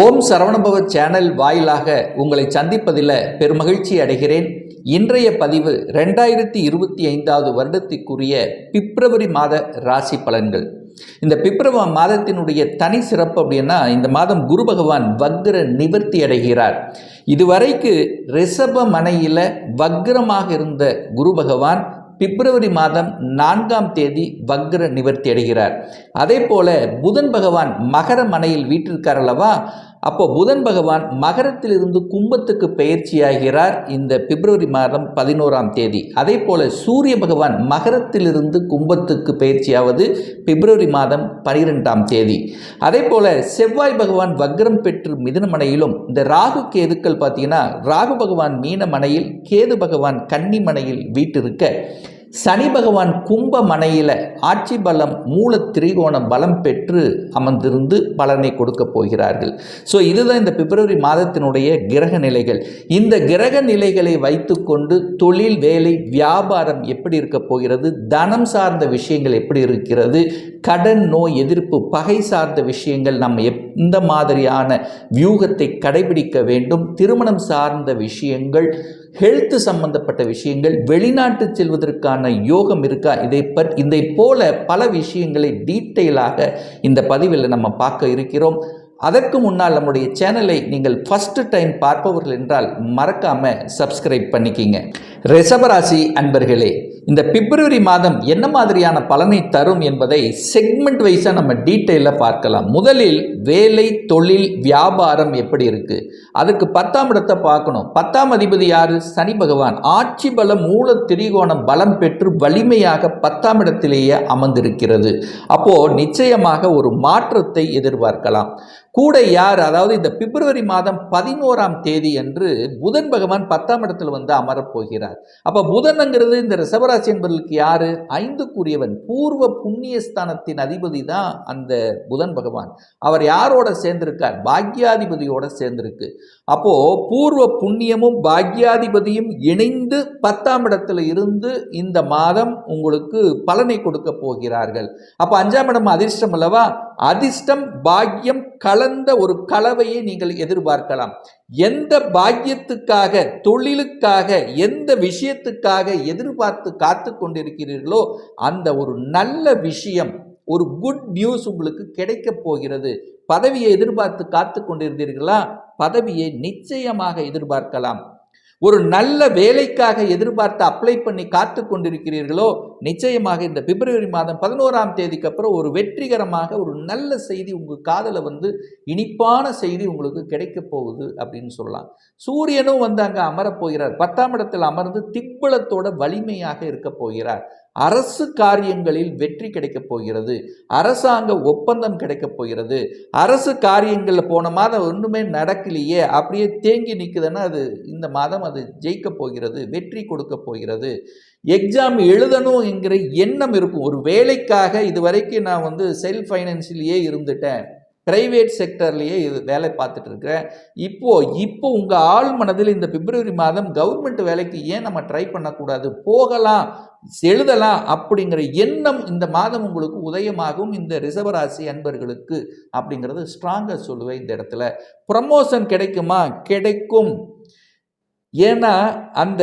ஓம் Saravanabhava channel வாயிலாக உங்களை சந்திப்பதில் பெருமகிழ்ச்சி அடைகிறேன். இன்றைய பதிவு ரெண்டாயிரத்தி இருபத்தி ஐந்தாவது வருடத்திற்குரிய பிப்ரவரி மாத ராசி பலன்கள். இந்த பிப்ரவரி மாதத்தினுடைய தனி சிறப்பு அப்படின்னா இந்த மாதம் குரு பகவான் வக்ர நிவர்த்தி அடைகிறார். இதுவரைக்கு ரிஷப மனையில் வக்ரமாக இருந்த குரு பகவான் பிப்ரவரி மாதம் நான்காம் தேதி வக்ர நிவர்த்தி அடைகிறார். அதே போல புதன் பகவான் மகர மனையில் வீட்டிற்கார் அல்லவா? அப்போ புதன் பகவான் மகரத்திலிருந்து கும்பத்துக்கு பயிற்சியாகிறார் இந்த பிப்ரவரி மாதம் பதினோராம் தேதி. அதே போல சூரிய பகவான் மகரத்திலிருந்து கும்பத்துக்கு பயிற்சியாவது பிப்ரவரி மாதம் பனிரெண்டாம் தேதி. அதே போல செவ்வாய் பகவான் வக்ரம் பெற்று மிதனமனையிலும் இந்த ராகு கேதுக்கள் பார்த்தீங்கன்னா ராகு பகவான் மீனமனையில் கேது பகவான் கன்னிமனையில் வீட்டிருக்க சனி பகவான் கும்ப மனையில் ஆட்சி பலம் மூல திரிகோண பலம் பெற்று அமர்ந்திருந்து பலனை கொடுக்க போகிறார்கள். ஸோ இதுதான் இந்த பிப்ரவரி மாதத்தினுடைய கிரக நிலைகள். இந்த கிரக நிலைகளை வைத்துக்கொண்டு தொழில் வேலை வியாபாரம் எப்படி இருக்க போகிறது தனம் சார்ந்த விஷயங்கள் எப்படி இருக்கிறது கடன் நோய் எதிர்ப்பு பகை சார்ந்த விஷயங்கள் நம்ம எந்த மாதிரியான வியூகத்தை கடைபிடிக்க வேண்டும் திருமணம் சார்ந்த விஷயங்கள் ஹெல்த் சம்பந்தப்பட்ட விஷயங்கள் வெளிநாட்டு செல்வதற்கான யோகம் இருக்கா? இதை பற் இதை போல பல விஷயங்களை டீட்டெயிலாக இந்த பதிவில் நம்ம பார்க்க இருக்கிறோம். அதற்கு முன்னால் நம்முடைய சேனலை நீங்கள் ஃபஸ்ட்டு டைம் பார்ப்பவர்கள் என்றால் மறக்காமல் சப்ஸ்கிரைப் பண்ணிக்கிங்க. ரிஷபராசி அன்பர்களே இந்த பிப்ரவரி மாதம் என்ன மாதிரியான பலனை தரும் என்பதை செக்மெண்ட் வைஸாக நம்ம டீட்டெயிலாக பார்க்கலாம். முதலில் வேலை தொழில் வியாபாரம் எப்படி இருக்குது அதுக்கு பத்தாம் இடத்தை பார்க்கணும். பத்தாம் அதிபதி யார்? சனி பகவான். ஆட்சி பலம் மூல திரிகோணம் பலம் பெற்று வலிமையாக பத்தாம் இடத்திலேயே அமர்ந்திருக்கிறது. அப்போது நிச்சயமாக ஒரு மாற்றத்தை எதிர்பார்க்கலாம். கூட யார் அதாவது இந்த பிப்ரவரி மாதம் பதினோராம் தேதி என்று புதன் பகவான் பத்தாம் இடத்தில் வந்து அமரப் போகிறார். அப்போ புதன்ங்கிறது இந்த ரிசவராசி என்பதற்கு யாரு? ஐந்துக்குரியவன் பூர்வ புண்ணியஸ்தானத்தின் அதிபதி தான் அந்த புதன் பகவான். அவர் யாரோட சேர்ந்திருக்கார்? பாக்யாதிபதியோட சேர்ந்திருக்கு. அப்போ பூர்வ புண்ணியமும் பாக்யாதிபதியும் இணைந்து பத்தாம் இடத்துல இருந்து இந்த மாதம் உங்களுக்கு பலனை கொடுக்க போகிறார்கள். அப்போ அஞ்சாம் இடம் அதிர்ஷ்டம் அல்லவா? அதிர்ஷ்டம் பாக்கியம் கலந்த ஒரு கலவையை நீங்கள் எதிர்பார்க்கலாம். எந்த பாக்கியத்துக்காக தொழிலுக்காக எந்த விஷயத்துக்காக எதிர்பார்த்து காத்து கொண்டிருக்கிறீர்களோ அந்த ஒரு நல்ல விஷயம் ஒரு குட் நியூஸ் உங்களுக்கு கிடைக்க போகிறது. பதவியை எதிர்பார்த்து காத்து கொண்டிருந்தீர்களா? பதவியை நிச்சயமாக எதிர்பார்க்கலாம். ஒரு நல்ல வேலைக்காக எதிர்பார்த்து அப்ளை பண்ணி காத்து கொண்டிருக்கிறீர்களோ நிச்சயமாக இந்த பிப்ரவரி மாதம் பதினோராம் தேதிக்கு அப்புறம் ஒரு வெற்றிகரமாக ஒரு நல்ல செய்தி உங்கள் காதில் வந்து இனிப்பான செய்தி உங்களுக்கு கிடைக்க போகுது அப்படின்னு சொல்லலாம். சூரியனும் வந்து அங்கே அமரப் போகிறார். பத்தாம் இடத்தில் அமர்ந்து திக்பலத்தோட வலிமையாக இருக்க போகிறார். அரசு காரியங்களில் வெற்றி கிடைக்கப் போகிறது. அரசாங்க ஒப்பந்தம் கிடைக்கப் போகிறது. அரசு காரியங்களில் போன மாதம் ஒன்றுமே நடக்கலையே அப்படியே தேங்கி நிற்குதுன்னா அது இந்த மாதம் அது ஜெயிக்க போகிறது வெற்றி கொடுக்க போகிறது. எக்ஸாம் எழுதணும் என்கிற எண்ணம் இருக்கும். ஒரு வேலைக்காக இது வரைக்கும் நான் வந்து செல்ஃப் ஃபைனான்சிலேயே இருந்துட்டேன். ப்ரைவேட் செக்டர்லேயே இது வேலை பார்த்துட்டு இருக்கிறேன் இப்போது இப்போ உங்கள் ஆள் மனதில் இந்த பிப்ரவரி மாதம் கவர்மெண்ட் வேலைக்கு ஏன் நம்ம ட்ரை பண்ணக்கூடாது? போகலாம் எழுதலாம் அப்படிங்கிற எண்ணம் இந்த மாதம் உங்களுக்கு உதயமாகும் இந்த ரிசர்வராசி அன்பர்களுக்கு அப்படிங்கிறது ஸ்ட்ராங்காக சொல்லுவேன் இந்த இடத்துல. ப்ரமோஷன் கிடைக்குமா? கிடைக்கும். ஏன்னா அந்த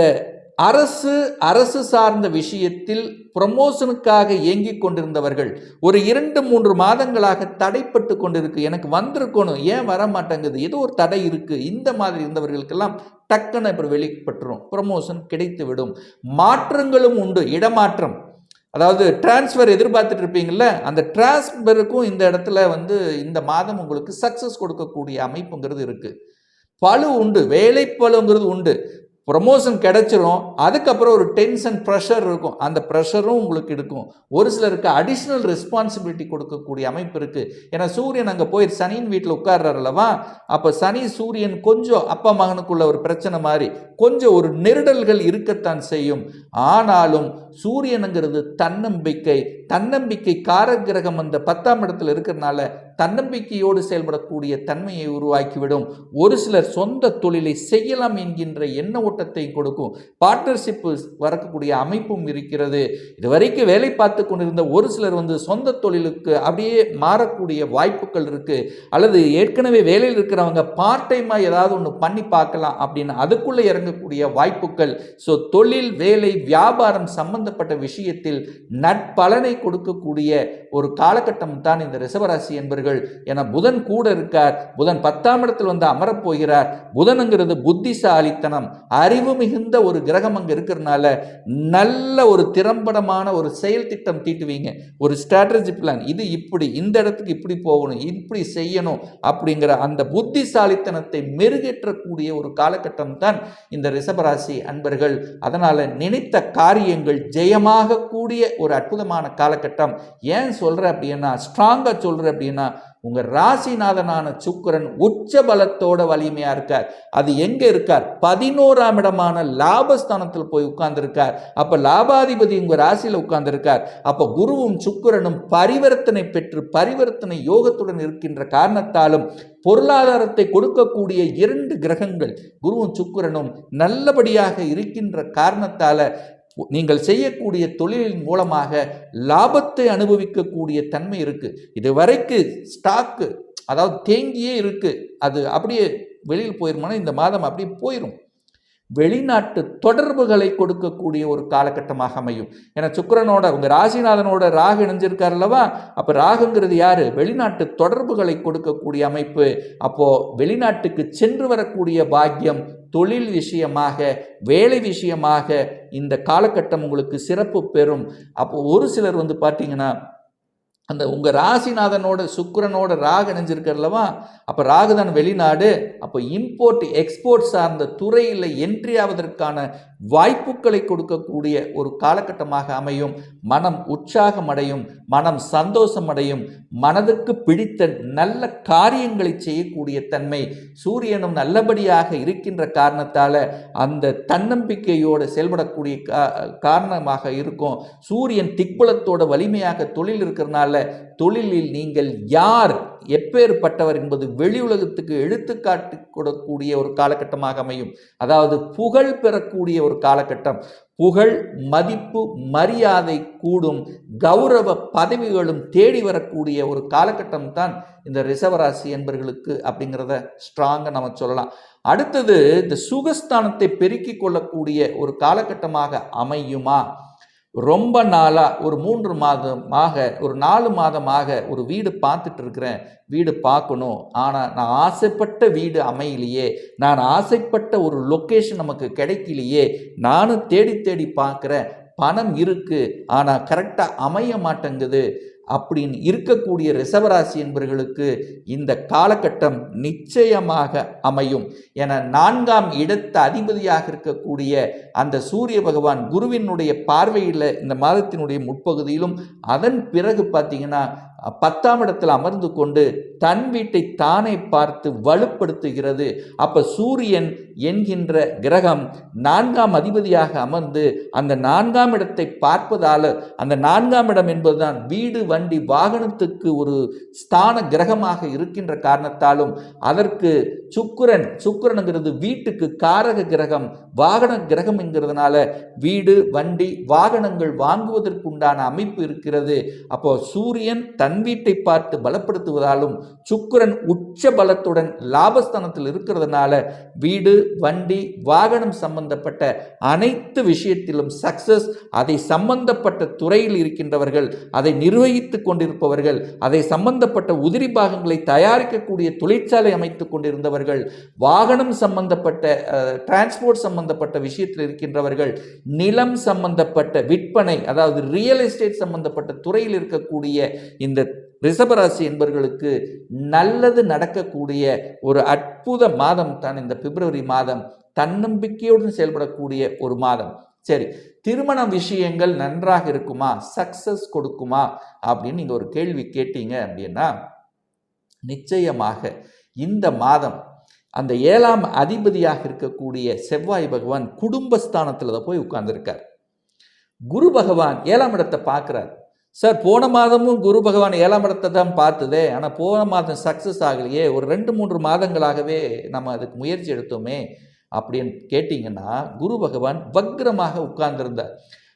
அரசு அரசு சார்ந்த விஷயத்தில் ப்ரமோஷனுக்காக இயங்கிக் கொண்டிருந்தவர்கள் ஒரு இரண்டு மூன்று மாதங்களாக தடைப்பட்டு கொண்டிருக்கு. எனக்கு வந்திருக்கணும். ஏன் வர மாட்டேங்குது ஏதோ ஒரு தடை இருக்குது இந்த மாதிரி இருந்தவர்களுக்கெல்லாம் டக்குன்னு இப்போ வெளிப்பட்டுரும். ப்ரமோஷன் கிடைத்து விடும் மாற்றங்களும் உண்டு. இடமாற்றம். அதாவது டிரான்ஸ்ஃபர் எதிர்பார்த்துட்டு இருப்பீங்கள்ல அந்த டிரான்ஸ்ஃபருக்கும் இந்த இடத்துல வந்து இந்த மாதம் உங்களுக்கு சக்ஸஸ் கொடுக்கக்கூடிய அமைப்புங்கிறது இருக்குது பழு உண்டு. வேலை பழுங்கிறது உண்டு. ப்ரொமோஷன் கிடைச்சிரும் அதுக்கப்புறம் ஒரு டென்ஷன் ப்ரெஷர் இருக்கும். அந்த ப்ரெஷரும் உங்களுக்கு இருக்கும் ஒரு சிலருக்கு அடிஷ்னல் ரெஸ்பான்சிபிலிட்டி கொடுக்கக்கூடிய அமைப்பு இருக்குது ஏன்னா சூரியன் அங்கே போய் சனியின் வீட்டில் உட்கார்றாரு அல்லவா? அப்போ சனி சூரியன் கொஞ்சம் அப்பா மகனுக்குள்ள ஒரு பிரச்சனை மாதிரி கொஞ்சம் ஒரு நெருடல்கள் இருக்கத்தான் செய்யும். ஆனாலும் சூரியனுங்கிறது தன்னம்பிக்கை. தன்னம்பிக்கை காரகிரகம் அந்த பத்தாம் இடத்துல இருக்கிறனால தன்னம்பிக்கையோடு செயல்படக்கூடிய தன்மையை உருவாக்கிவிடும். ஒரு சிலர் சொந்த தொழிலை செய்யலாம் என்கின்ற எண்ண ஓட்டத்தை கொடுக்கும். பார்ட்னர்ஷிப்பு வரக்கூடிய அமைப்பும் இருக்கிறது. இதுவரைக்கும் வேலை பார்த்து கொண்டிருந்த ஒரு சிலர் வந்து சொந்த தொழிலுக்கு அப்படியே மாறக்கூடிய வாய்ப்புகள் இருக்குது அல்லது ஏற்கனவே வேலையில் இருக்கிறவங்க பார்ட் டைமாக ஏதாவது ஒன்று பண்ணி பார்க்கலாம் அப்படின்னு அதுக்குள்ளே இறங்கக்கூடிய வாய்ப்புகள். ஸோ தொழில் வேலை வியாபாரம் சம்பந்தப்பட்ட விஷயத்தில் நட்பலனை கொடுக்கக்கூடிய ஒரு காலகட்டம் தான் இந்த ரிசவராசி என்பர்கள். என புதன் கூட இருக்கார். புதன் பத்தாம் இடத்தில் வந்து அமரப்போகிறார் புதனுங்கிறது புத்திசாலித்தனம். அறிவு மிகுந்த ஒரு கிரகம் அங்கே இருக்கிறதுனால நல்ல ஒரு திறம்படமான ஒரு செயல் திட்டம் தீட்டுவீங்க. ஒரு ஸ்ட்ராட்டஜி பிளான் இது இப்படி இந்த இடத்துக்கு இப்படி போகணும் இப்படி செய்யணும் அப்படிங்கிற அந்த புத்திசாலித்தனத்தை மெருகேற்றக்கூடிய ஒரு காலகட்டம் தான் இந்த ரிஷபராசி அன்பர்கள். அதனால் நினைத்த காரியங்கள் ஜெயமாக கூடிய ஒரு அற்புதமான காலகட்டம். ஏன் சொல்கிறேன் அப்படின்னா ஸ்ட்ராங்காக சொல்கிறேன் அப்படின்னா உங்கள் ராசிநாதனான சுக்கிரன் உச்ச பலத்தோட வலிமையாக இருக்கார். அது எங்கே இருக்கார்? பதினோராம் இடமான லாபஸ்தானத்தில் போய் உட்கார்ந்துருக்கார். அப்போ லாபாதிபதி உங்கள் ராசியில் உட்கார்ந்துருக்கார். அப்போ குருவும் சுக்கிரனும் பரிவர்த்தனை பெற்று பரிவர்த்தனை யோகத்துடன் இருக்கின்ற காரணத்தாலும் பொருளாதாரத்தை கொடுக்கக்கூடிய இரண்டு கிரகங்கள் குருவும் சுக்கிரனும் நல்லபடியாக இருக்கின்ற காரணத்தால் நீங்கள் செய்யக்கூடிய தொழிலின் மூலமாக லாபத்தை அனுபவிக்கக்கூடிய தன்மை இருக்குது இது வரைக்கும் ஸ்டாக்கு அதாவது தேங்கியே இருக்குது அது அப்படியே வெளியில் போயிருமானா இந்த மாதம் அப்படியே போயிடும் வெளிநாட்டு தொடர்புகளை கொடுக்கக்கூடிய ஒரு காலகட்டமாக அமையும். ஏன்னா சுக்கிரனோட உங்கள் ராசிநாதனோட ராகு இணைஞ்சிருக்கார் அல்லவா? அப்போ ராகுங்கிறது யார்? வெளிநாட்டு தொடர்புகளை கொடுக்கக்கூடிய அமைப்பு. அப்போது வெளிநாட்டுக்கு சென்று வரக்கூடிய பாக்கியம் தொழில் விஷயமாக வேலை விஷயமாக இந்த காலகட்டம் உங்களுக்கு சிறப்பு பெறும். அப்போ ஒரு சிலர் வந்து பார்த்தீங்கன்னா அந்த உங்கள் ராசிநாதனோட சுக்கரனோட ராகு இணைஞ்சிருக்கிறல்லவா? அப்போ ராகுதான் வெளிநாடு அப்போ இம்போர்ட் எக்ஸ்போர்ட் சார்ந்த துறையில் என்ட்ரி ஆவதற்கான வாய்ப்புகளை கொடுக்கக்கூடிய ஒரு காலகட்டமாக அமையும். மனம் உற்சாகம் அடையும் மனம் சந்தோஷம் அடையும் மனதுக்கு பிடித்த நல்ல காரியங்களை செய்யக்கூடிய தன்மை சூரியனும் நல்லபடியாக இருக்கின்ற காரணத்தால் அந்த தன்னம்பிக்கையோடு செயல்படக்கூடிய காரணமாக இருக்கும். சூரியன் திக்பலத்தோட வலிமையாக தொழில் இருக்கிறனால தொழிலில் நீங்கள் யார்? எப்பேற்பட்டவர் என்பது வெளி உலகத்துக்கு எடுத்துக்காட்டு கொடுக்கக்கூடிய ஒரு காலகட்டமாக அமையும். அதாவது புகழ் பெறக்கூடிய ஒரு காலகட்டம். புகழ் மதிப்பு மரியாதை கூடும் கௌரவ பதவிகளும் தேடி வரக்கூடிய ஒரு காலகட்டம் தான் இந்த ரிசவராசி என்பர்களுக்கு அப்படிங்கிறத ஸ்ட்ராங்காக நம்ம சொல்லலாம். அடுத்தது இந்த சுகஸ்தானத்தை பெருக்கிக் கொள்ளக்கூடிய ஒரு காலகட்டமாக அமையுமா? ரொம்ப நாளாக ஒரு மூன்று மாதமாக ஒரு நாலு மாதமாக ஒரு வீடு பார்த்துட்டு இருக்கிறேன் வீடு பார்க்கணும். ஆனால் நான் ஆசைப்பட்ட வீடு அமையலையே. நான் ஆசைப்பட்ட ஒரு லொக்கேஷன் நமக்கு கிடைக்கலையே. நானும் தேடி தேடி பார்க்குறேன். பணம் இருக்குது ஆனால் கரெக்டாக அமைய மாட்டேங்குது. அப்படின்னு இருக்கக்கூடிய ரிசவராசி என்பவர்களுக்கு இந்த காலகட்டம் நிச்சயமாக அமையும். என நான்காம் இடத்த அதிபதியாக இருக்கக்கூடிய அந்த சூரிய பகவான் குருவினுடைய பார்வையில் இந்த மாதத்தினுடைய முற்பகுதியிலும் அதன் பிறகு பார்த்தீங்கன்னா பத்தாம் இடத்தில் அமர்ந்து கொண்டு தன் வீட்டை தானே பார்த்து வலுப்படுத்துகிறது. அப்போ சூரியன் என்கின்ற கிரகம் நான்காம் அதிபதியாக அமர்ந்து அந்த நான்காம் இடத்தை பார்ப்பதால் அந்த நான்காம் இடம் என்பதுதான் வீடு வண்டி வாகனத்துக்கு ஒரு ஸ்தான கிரகமாக இருக்கின்ற காரணத்தாலும் அதற்கு சுக்கிரன் சுக்கிரனுங்கிறது வீட்டுக்கு காரக கிரகம் வாகன கிரகம் என்கிறதுனால வீடு வண்டி வாகனங்கள் வாங்குவதற்குண்டான அமைப்பு இருக்கிறது. அப்போ சூரியன் தன் வீட்டை பார்த்து பலப்படுத்துவதாலும் சுக்கிரன் உச்ச பலத்துடன் லாபஸ்தானத்தில் இருக்கிறதுனால வீடு வண்டி வாகனம் சம்பந்தப்பட்ட அனைத்து விஷயத்திலும் சக்சஸ் அதை சம்பந்தப்பட்ட துறையில் இருக்கின்றவர்கள் அதை நிர்வகித்து கொண்டிருப்பவர்கள் அதை சம்பந்தப்பட்ட உதிரி பாகங்களை தயாரிக்கக்கூடிய தொழிற்சாலை அமைத்து கொண்டிருந்தவர்கள் வாகனம் சம்பந்தப்பட்ட டிரான்ஸ்போர்ட் சம்பந்தப்பட்ட விஷயத்தில் இருக்கின்றவர்கள் நிலம் சம்பந்தப்பட்ட விற்பனை அதாவது ரியல் எஸ்டேட் சம்பந்தப்பட்ட துறையில் இருக்கக்கூடிய இந்த ரிஷபராசி என்பவர்களுக்கு நல்லது நடக்கக்கூடிய ஒரு அற்புத மாதம் தான் இந்த பிப்ரவரி மாதம். தன்னம்பிக்கையுடன் செயல்படக்கூடிய ஒரு மாதம். சரி திருமண விஷயங்கள் நன்றாக இருக்குமா? சக்சஸ் கொடுக்குமா? அப்படின்னு நீங்கள் ஒரு கேள்வி கேட்டீங்க அப்படின்னா நிச்சயமாக இந்த மாதம் அந்த ஏழாம் அதிபதியாக இருக்கக்கூடிய செவ்வாய் பகவான் குடும்பஸ்தானத்தில் தான் போய் உட்கார்ந்துருக்கார். குரு பகவான் ஏழாம் இடத்தை பார்க்குறார். சார் போன மாதமும் குரு பகவான் ஏழாம் இடத்தை தான் பார்த்ததே. ஆனால் போன மாதம் சக்ஸஸ் ஆகலையே. ஒரு ரெண்டு மூன்று மாதங்களாகவே நம்ம அதுக்கு முயற்சி எடுத்தோமே அப்படின்னு கேட்டிங்கன்னா குரு பகவான் வக்ரமாக உட்கார்ந்திருந்தார்.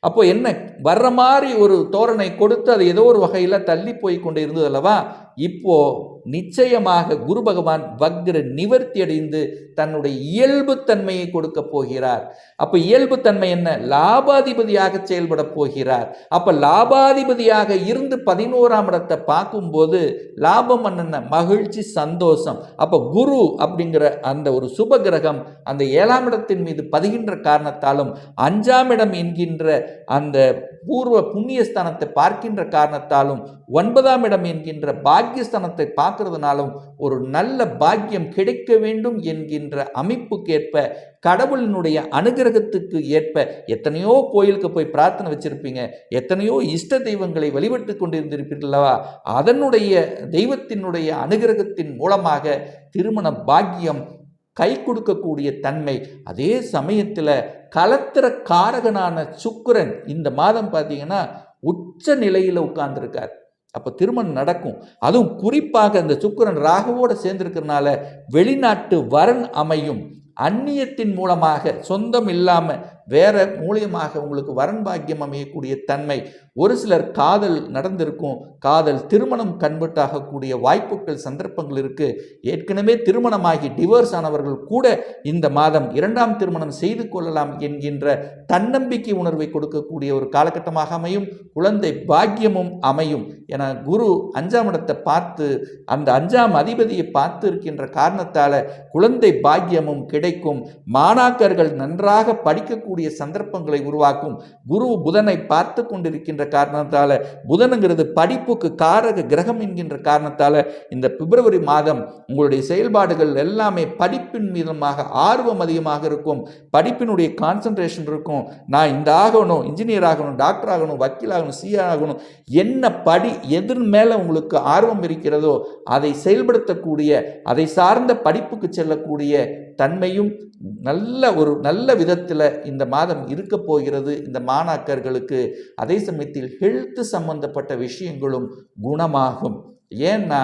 அப்போ என்ன வர்ற மாதிரி ஒரு தோரணை கொடுத்து அது ஏதோ ஒரு வகையில் தள்ளி போய் கொண்டு இருந்தது அல்லவா? இப்போ நிச்சயமாக குரு பகவான் வக்ர நிவர்த்தி அடைந்து தன்னுடைய இயல்பு தன்மையை கொடுக்க போகிறார். அப்ப இயல்பு தன்மை என்ன? லாபாதிபதியாக செயல்பட போகிறார். அப்ப லாபாதிபதியாக இருந்து பதினோராம் இடத்தை பார்க்கும்போது லாபம் என்னென்ன? மகிழ்ச்சி சந்தோஷம். அப்ப குரு அப்படிங்கிற அந்த ஒரு சுப கிரகம் அந்த ஏழாம் இடத்தின் மீது பதிகின்ற காரணத்தாலும் அஞ்சாம் இடம் என்கின்ற அந்த பூர்வ புண்ணியஸ்தானத்தை பார்க்கின்ற காரணத்தாலும் ஒன்பதாம் இடம் என்கின்ற பாக்கியஸ்தானத்தை பார்க்கறதுனாலும் ஒரு நல்ல பாக்கியம் கிடைக்க வேண்டும் என்கின்ற அமைப்புக்கேற்ப கடவுளினுடைய அனுகிரகத்துக்கு ஏற்ப எத்தனையோ கோயிலுக்கு போய் பிரார்த்தனை வச்சிருப்பீங்க எத்தனையோ இஷ்ட தெய்வங்களை வழிபட்டு கொண்டிருந்திருப்பீர்களவா? அதனுடைய தெய்வத்தினுடைய அனுகிரகத்தின் மூலமாக திருமண பாக்கியம் கை கொடுக்கக்கூடிய தன்மை. அதே சமயத்தில் கலத்திர காரகனான சுக்கிரன் இந்த மாதம் பார்த்தீங்கன்னா உச்ச நிலையில் உட்கார்ந்துருக்கார். அப்போ திருமணம் நடக்கும். அதுவும் குறிப்பாக இந்த சுக்கரன் ராகுவோடு சேர்ந்திருக்கிறதுனால வெளிநாட்டு வரன் அமையும். அந்நியத்தின் மூலமாக சொந்தம் இல்லாமல் வேற மூலியமாக உங்களுக்கு வரன் பாக்கியம் அமையக்கூடிய தன்மை. ஒரு சிலர் காதல் நடந்திருக்கும். காதல் திருமணம் கன்வெர்ட் ஆகக்கூடிய வாய்ப்புகள் சந்தர்ப்பங்கள் இருக்கு. ஏற்கனவே திருமணமாகி டிவோர்ஸ் ஆனவர்கள் கூட இந்த மாதம் இரண்டாம் திருமணம் செய்து கொள்ளலாம் என்கின்ற தன்னம்பிக்கை உணர்வை கொடுக்கக்கூடிய ஒரு காலகட்டமாக அமையும். குழந்தை பாக்கியமும் அமையும். என குரு அஞ்சாம் இடத்தை பார்த்து அந்த அஞ்சாம் அதிபதியை பார்த்து இருக்கின்ற காரணத்தால் குழந்தை பாக்கியமும் கிடைக்கும். மாணாக்கர்கள் நன்றாக படிக்கக்கூடிய கூடிய சந்தர்ப்பங்களை உருவாக்கும். குரு புதனை பார்த்து கொண்டிருக்கின்ற காரணத்தால் புதனுங்கிறது படிப்புக்கு காரக கிரகம் என்கின்ற காரணத்தால் இந்த பிப்ரவரி மாதம் உங்களுடைய செயல்பாடுகள் எல்லாமே படிப்பின் மீதமாக ஆர்வம் அதிகமாக இருக்கும். படிப்பினுடைய கான்சன்ட்ரேஷன் இருக்கும். நான் இந்த ஆகணும் இன்ஜினியர் ஆகணும் டாக்டர் ஆகணும் வக்கீல் ஆகணும் சிஏ ஆகணும். என்ன படி எதிர் மேலே உங்களுக்கு ஆர்வம் இருக்கிறதோ அதை செயல்படுத்தக்கூடிய அதை சார்ந்த படிப்புக்கு செல்லக்கூடிய தன்மையும் நல்ல ஒரு நல்ல விதத்தில் இந்த மாதம் இருக்க போகிறது. இந்த மாணாக்கர்களுக்கு அதே சமயத்தில் ஹெல்த்து சம்பந்தப்பட்ட விஷயங்களும் குணமாகும். ஏன்னா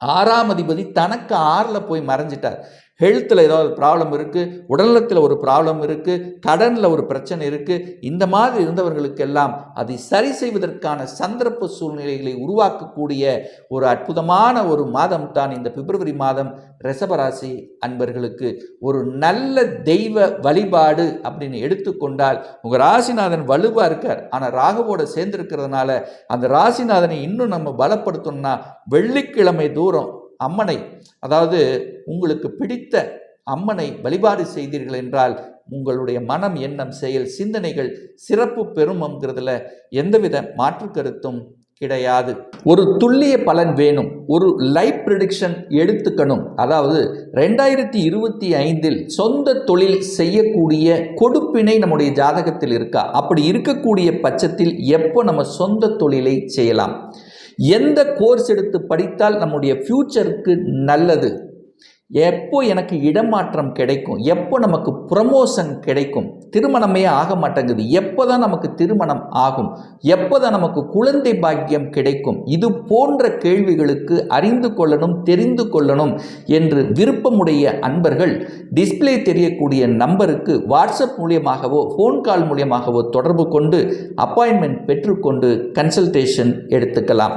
ஆறாம் அதிபதி தனக்கு ஆறில் போய் மறைஞ்சிட்டார். ஹெல்த்தில் ஏதாவது ப்ராப்ளம் இருக்குது உடல்நலத்தில் ஒரு ப்ராப்ளம் இருக்குது கடனில் ஒரு பிரச்சனை இருக்குது இந்த மாதிரி இருந்தவர்களுக்கெல்லாம் அதை சரி செய்வதற்கான சந்தர்ப்ப சூழ்நிலைகளை உருவாக்கக்கூடிய ஒரு அற்புதமான ஒரு மாதம் தான் இந்த பிப்ரவரி மாதம் ரிஷபராசி அன்பர்களுக்கு. ஒரு நல்ல தெய்வ வழிபாடு அப்படின்னு எடுத்துக்கொண்டால் உங்கள் ராசிநாதன் வலுவாக இருக்கார். ஆனால் ராகுவோட சேர்ந்திருக்கிறதுனால அந்த ராசிநாதனை இன்னும் நம்ம பலப்படுத்தணும்னா வெள்ளிக்கிழமை தூரம் அம்மனை அதாவது உங்களுக்கு பிடித்த அம்மனை வழிபாடு செய்தீர்கள் என்றால் உங்களுடைய மனம் எண்ணம் செயல் சிந்தனைகள் சிறப்பு பெறும்ங்கிறதுல எந்தவித மாற்று கருத்தும் கிடையாது. ஒரு துல்லிய பலன் வேணும். ஒரு லைஃப் ப்ரிடிக்ஷன் எடுத்துக்கணும். அதாவது ரெண்டாயிரத்தி இருபத்தி ஐந்தில் சொந்த தொழில் செய்யக்கூடிய கொடுப்பினை நம்முடைய ஜாதகத்தில் இருக்கா? அப்படி இருக்கக்கூடிய பட்சத்தில் எப்போ நம்ம சொந்த தொழிலை செய்யலாம்? எந்த கோர்ஸ் எடுத்து படித்தால் நம்முடைய ஃப்யூச்சருக்கு நல்லது? எப்போ எனக்கு இடமாற்றம் கிடைக்கும்? எப்போ நமக்கு ப்ரமோஷன் கிடைக்கும்? திருமணமே ஆக மாட்டேங்குது. எப்போ தான் நமக்கு திருமணம் ஆகும்? எப்போ தான் நமக்கு குழந்தை பாக்கியம் கிடைக்கும்? இது போன்ற கேள்விகளுக்கு அறிந்து கொள்ளணும் தெரிந்து கொள்ளணும் என்று விருப்பமுடைய அன்பர்கள் டிஸ்பிளே தெரியக்கூடிய நம்பருக்கு வாட்ஸ்அப் மூலியமாகவோ ஃபோன் கால் மூலியமாகவோ தொடர்பு கொண்டு அப்பாயின்மெண்ட் பெற்றுக்கொண்டு கன்சல்டேஷன் எடுத்துக்கலாம்.